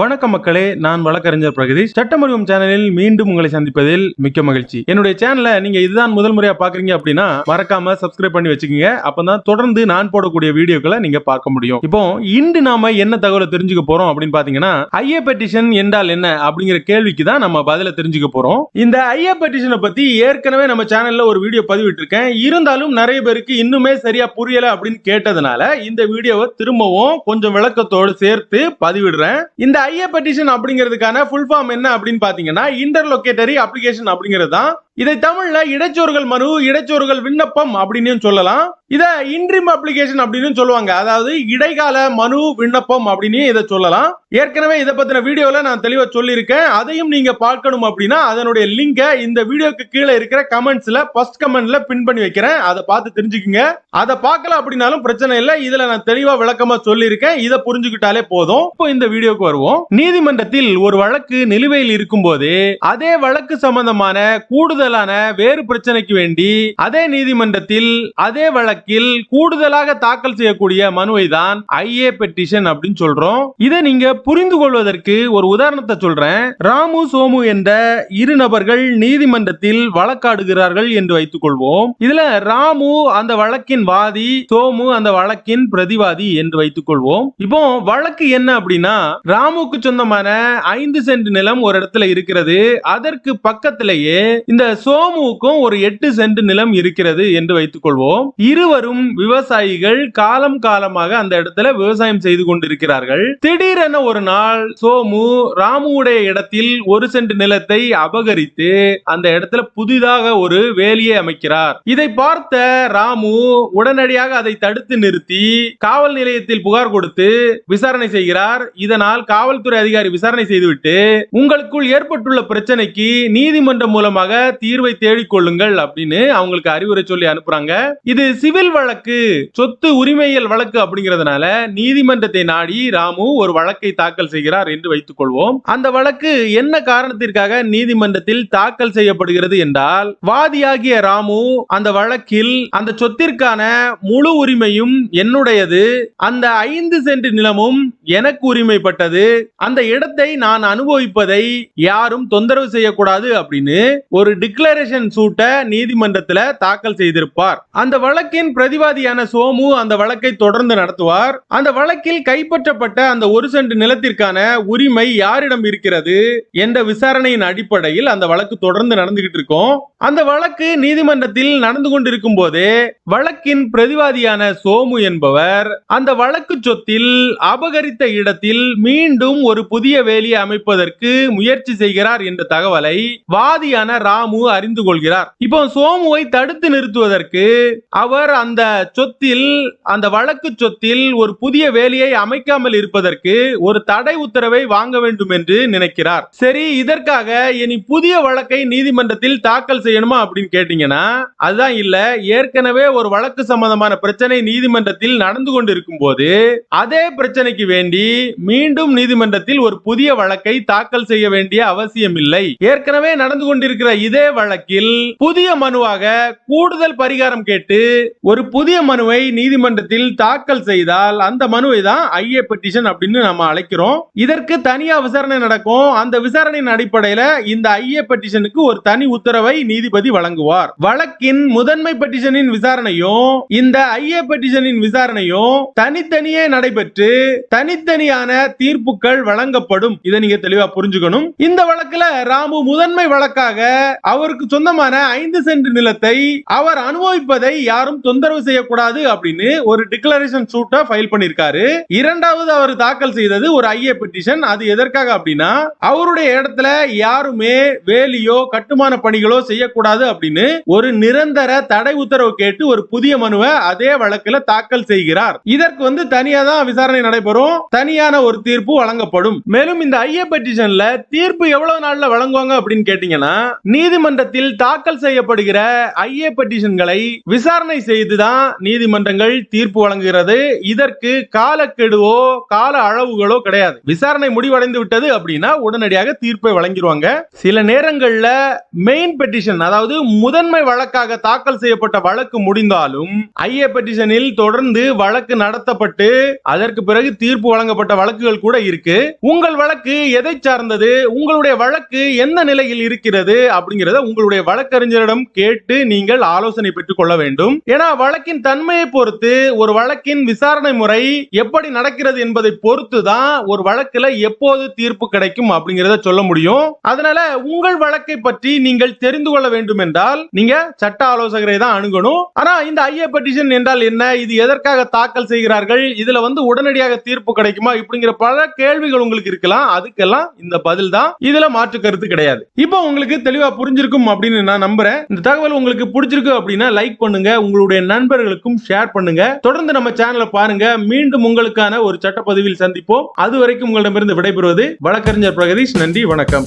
வணக்கம் மக்களே நான் வழக்கறிஞர் பிரகதீஷ். சட்டமறிவும் சேனலில் மீண்டும் உங்களை சந்திப்பதில் மிக்க மகிழ்ச்சி. என்னுடைய சேனலை நீங்க இதுதான் முதல் முறையா பாக்குறீங்க அப்படின்னா மறக்காம சப்ஸ்கிரைப் பண்ணி வச்சுக்கோங்க. அப்பதான் தொடர்ந்து நான் போடக்கூடிய வீடியோக்களை நீங்க பார்க்க முடியும். இப்போ இன்று நாம என்ன தகவலை தெரிஞ்சுக்க போறோம் அப்படின்னு பாத்தீங்கன்னா ஐஏ பெட்டிஷன் என்றால் என்ன அப்படிங்கிற கேள்விக்கு தான் நம்ம பதில தெரிஞ்சுக்க போறோம். இந்த ஐஏ பெட்டிஷனை பத்தி ஏற்கனவே நம்ம சேனல்ல ஒரு வீடியோ பதிவிட்டிருக்கேன். இருந்தாலும் நிறைய பேருக்கு இன்னுமே சரியா புரியல அப்படின்னு கேட்டதுனால இந்த வீடியோவை திரும்பவும் கொஞ்சம் விளக்கத்தோடு சேர்த்து பதிவிடுறேன். இந்த ஐஏ பெட்டிஷன் அப்படிங்கிறதுக்கான ஃபுல் ஃபார்ம் என்ன அப்படின்னு பாத்தீங்கன்னா இன்டர்லொகேட்டரி அப்ளிகேஷன் அப்படிங்கிறது தான் இதை தமிழ்ல இடைச்சோர்கள் மனு இடைச்சோர்கள் விண்ணப்பம் அப்படின்னு சொல்லலாம். இத இன்ட்ரிம் அப்ளிகேஷன் அப்படின்னு சொல்லுவாங்க. அதாவது இடைக்கால மனு விண்ணப்பம் அப்படின்னு இதை சொல்லலாம். ஏற்கனவே இதை பத்தின வீடியோல நான் தெளிவா சொல்லியிருக்கேன். அதையும் நீங்க பார்க்கணும் அப்படின்னா அதனுடைய லிங்கை இந்த வீடியோக்கு கீழே இருக்கிற கமெண்ட்ஸ்ல ஃபர்ஸ்ட் கமெண்ட்ல பின் பண்ணி வைக்கிறேன். அதை பார்த்து தெரிஞ்சுக்குங்க. அதை பார்க்கல அப்படின்னாலும் பிரச்சனை இல்லை. இதுல நான் தெளிவா விளக்கமா சொல்லியிருக்கேன். இதை புரிஞ்சுக்கிட்டாலே போதும். இப்போ இந்த வீடியோக்கு வருவோம். நீதிமன்றத்தில் ஒரு வழக்கு நிலுவையில் இருக்கும் போது அதே வழக்கு சம்பந்தமான கூடுதல் கூடுதலான வேறு பிரச்சனைக்கு வேண்டி அதே நீதிமன்றத்தில் அதே வழக்கில் கூடுதலாக தாக்கல் செய்யக்கூடிய மனுவை தான் ஐஏ பெட்டிஷன் அப்படின்னு சொல்றோம். இதை நீங்க புரிந்து கொள்வதற்கு ஒரு உதாரணத்தை சொல்றேன். ராமு சோமு என்ற இரு நபர்கள் நீதிமன்றத்தில் வழக்காடுகிறார்கள் என்று வைத்துக் கொள்வோம். இதுல ராமு அந்த வழக்கின் வாதி சோமு அந்த வழக்கின் பிரதிவாதி என்று வைத்துக் கொள்வோம். இப்போ வழக்கு என்ன அப்படின்னா ராமுக்கு சொந்தமான ஐந்து சென்ட் நிலம் ஒரு இடத்துல இருக்கிறது. அதற்கு பக்கத்திலேயே இந்த சோமுவுக்கும் ஒரு எட்டு சென்ட் நிலம் இருக்கிறது என்று வைத்துக் கொள்வோம் இருவரும் விவசாயிகள் காலம் காலமாக அந்த இடத்துல விவசாயம் செய்து கொண்டிருக்கிறார்கள். திடீரென ஒரு நாள் சோமு ராமுவுடைய இடத்தில் ஒரு சென்ட் நிலத்தை அபகரித்து அந்த இடத்துல புதிதாக ஒரு வேலியை அமைக்கிறார். இதை பார்த்த ராமு உடனடியாக அதை தடுத்து நிறுத்தி காவல் நிலையத்தில் புகார் கொடுத்து விசாரணை செய்கிறார். இதனால் காவல்துறை அதிகாரி விசாரணை செய்துவிட்டு உங்களுக்குள் ஏற்பட்டுள்ள பிரச்சனைக்கு நீதிமன்றம் மூலமாக தீர்வை தேடிக்கொள்ளுங்கள் அப்படின்னு அவங்களுக்கு அறிவுரை சொல்லி அனுப்புறாங்க. இது சிவில் வழக்கு சொத்து உரிமையியல் வழக்கு அப்படிங்கிறதுனால நீதிமன்றத்தை நாடி ராமு ஒரு வழக்கை தாக்கல் செய்கிறார் என்று வைத்துக் கொள்வோம் அந்த வழக்கு என்ன காரணத்திற்காக நீதிமன்றத்தில் தாக்கல் செய்யப்படுகிறது என்றால் வாதியாகிய ராமு அந்த வழக்கில் அந்த சொத்திற்கான முழு உரிமையும் என்னுடையது அந்த ஐந்து சென்ட் நிலமும் எனக்கு உரிமைப்பட்டது அந்த இடத்தை நான் அனுபவிப்பதை யாரும் தொந்தரவு செய்யக்கூடாது அப்படின்னு ஒரு டிக்ளரேஷன் சூட்டை நீதிமன்றத்தில் தாக்கல் செய்திருப்பார். அந்த வழக்கின் பிரதிவாதியான சோமு அந்த வழக்கை தொடர்ந்து நடத்துவார். அந்த வழக்கில் கைப்பற்றப்பட்ட அந்த ஒரு சென்ட் நிலத்திற்கான உரிமை யாரிடம் இருக்கிறது என்ற விசாரணையின் அடிப்படையில் அந்த வழக்கு தொடர்ந்து நடந்துகிட்டு இருக்கும். அந்த வழக்கு நீதிமன்றத்தில் நடந்து கொண்டிருக்கும் போதே வழக்கின் பிரதிவாதியான சோமு என்பவர் அந்த வழக்கு சொத்தில் அபகரித்த இடத்தில் மீண்டும் ஒரு புதிய வேலியை அமைப்பதற்கு முயற்சி செய்கிறார் என்ற தகவலை வாதியான ராமு அறிந்து கொள்கிறார். இப்போ சோமுவை தடுத்து நிறுத்துவதற்கு அவர் அந்த சொத்தில் அந்த வழக்கு சொத்தில் ஒரு புதிய வேலையை அமைக்காமல் இருப்பதற்கு ஒரு தடை உத்தரவை வாங்க வேண்டும் என்று நினைக்கிறார். சரி இதற்காக இனி புதிய வழக்கை நீதிமன்றத்தில் தாக்கல் செய்யணுமா அப்படின்னு கேட்டீங்கன்னா அதுதான் இல்ல. ஏற்கனவே ஒரு வழக்கு சம்பந்தமான பிரச்சனை நீதிமன்றத்தில் நடந்து கொண்டிருக்கும் போது அதே பிரச்சனைக்கு வேண்டி மீண்டும் நீதிமன்றத்தில் ஒரு புதிய வழக்கை தாக்கல் செய்ய வேண்டிய அவசியம் இல்லை ஏற்கனவே நடந்து கொண்டிருக்கிற இதே வழக்கில் புதிய மனுவாக கூடுதல் பரிகாரம் கேட்டு ஒரு புதிய மனுவை நீதிமன்றத்தில் தாக்கல் செய்தால் அந்த மனுவை தான் ஐஏ பெட்டிஷன் அப்படின்னு நம்ம அழைக்கிறோம். இதற்கு தனியா விசாரணை நடக்கும். அந்த விசாரணையின் அடிப்படையில இந்த ஐஏ பெட்டிஷனுக்கு ஒரு தனி உத்தரவை நீதிபதி வழங்குவார். வழக்கின் முதன்மை பெட்டிஷனின் விசாரணையும் இந்த ஐஏ பெட்டிஷனின் விசாரணையும் தனித்தனியே நடைபெற்று தனித்தனியான தீர்ப்புகள் வழங்கப்படும். இதை நீங்க தெளிவா புரிஞ்சுக்கணும். இந்த வழக்குல ராமு முதன்மை வழக்காக அவர் அவருக்கு சொந்தமான ஐந்து சென்ட் நிலத்தை அவர் அனுபவிப்பதை யாரும் தொந்தரவு செய்யக்கூடாது அப்படின்னு ஒரு டிக்ளரேஷன் சூட்டை ஃபைல் பண்ணிருக்காரு இரண்டாவது அவர் தாக்கல் செய்தது ஒரு ஐஏ பெட்டிஷன் அது எதற்காக அப்படின்னா அவருடைய இடத்துல யாருமே வேலியோ கட்டுமான பணிகளோ செய்யக்கூடாது அப்படின்னு ஒரு நிரந்தர தடை உத்தரவு கேட்டு ஒரு புதிய மனுவை அதே வழக்குல தாக்கல் செய்கிறார். இதற்கு வந்து தனியா தான் விசாரணை நடைபெறும். தனியான ஒரு தீர்ப்பு வழங்கப்படும். மேலும் இந்த ஐஏ பெட்டிஷன்ல தீர்ப்பு எவ்வளவு நாள்ல வழங்குவாங்க அப்படின்னு கேட்டீங்கன்னா நீதிமன்ற நீதிமன்றத்தில் தாக்கல் செய்யப்படுகிற ஐஏ பெட்டிஷன்களை விசாரணை செய்துதான் நீதிமன்றங்கள் தீர்ப்பு வழங்குகிறது. இதற்கு காலக்கெடுவோ கால அளவுகளோ கிடையாது. விசாரணை முடிவடைந்து விட்டது அப்படின்னா உடனடியாக தீர்ப்பை வழங்கிடுவாங்க. சில நேரங்கள்ல மெயின் பெட்டிஷன் அதாவது முதன்மை வழக்காக தாக்கல் செய்யப்பட்ட வழக்கு முடிந்தாலும் ஐஏ பெட்டிஷனில் தொடர்ந்து வழக்கு நடத்தப்பட்டு அதற்கு பிறகு தீர்ப்பு வழங்கப்பட்ட வழக்குகள் கூட இருக்கு. உங்கள் வழக்கு எதை சார்ந்தது? உங்களுடைய வழக்கு எந்த நிலையில் இருக்கிறது? அப்படிங்கிறது உங்களுடைய வழக்கறிஞரிடம் கேட்டு நீங்கள் ஆலோசனை பெற்றுக் கொள்ள வேண்டும். ஏன்னா வழக்கின் தன்மையை பொறுத்து ஒரு வழக்கின் விசாரணை முறை எப்படி நடக்கிறது என்பதை பொறுத்து தான் ஒரு வழக்குல எப்போது தீர்ப்பு கிடைக்கும் அப்படிங்கறத சொல்ல முடியும். அதனால உங்கள் வழக்கை பற்றி நீங்கள் தெரிந்து கொள்ள வேண்டும் என்றால் நீங்க சட்ட ஆலோசகரை தான் அணுகணும். ஆனா இந்த ஐஏ பெட்டிஷன் என்றால் என்ன? இது எதற்காக தாக்கல் செய்கிறார்கள்? இதுல வந்து உடனடியாக தீர்ப்பு கிடைக்குமா? இப்படிங்கிற பல கேள்விகள் உங்களுக்கு இருக்கலாம். அதுக்கெல்லாம் இந்த பதில் தான். இதுல மாற்று கருத்து கிடையாது. இப்போ உங்களுக்கு தெளிவா புரிஞ்சிருக்கும் அப்படின்னு நான் நம்புறேன். இந்த தகவல் உங்களுக்கு பிடிச்சிருக்கு அப்படின்னா லைக் பண்ணுங்க உங்களுடைய நண்பர்களுக்கும் ஷேர் பண்ணுங்க. தொடர்ந்து நம்ம சேனலை பாருங்க. மீண்டும் உங்களுக்கான ஒரு சட்டப்பதிவில் சந்திப்போம். அது வரைக்கும் உங்களிடமிருந்து விடைபெறுவது வழக்கறிஞர் பிரகதீஷ். நன்றி வணக்கம்.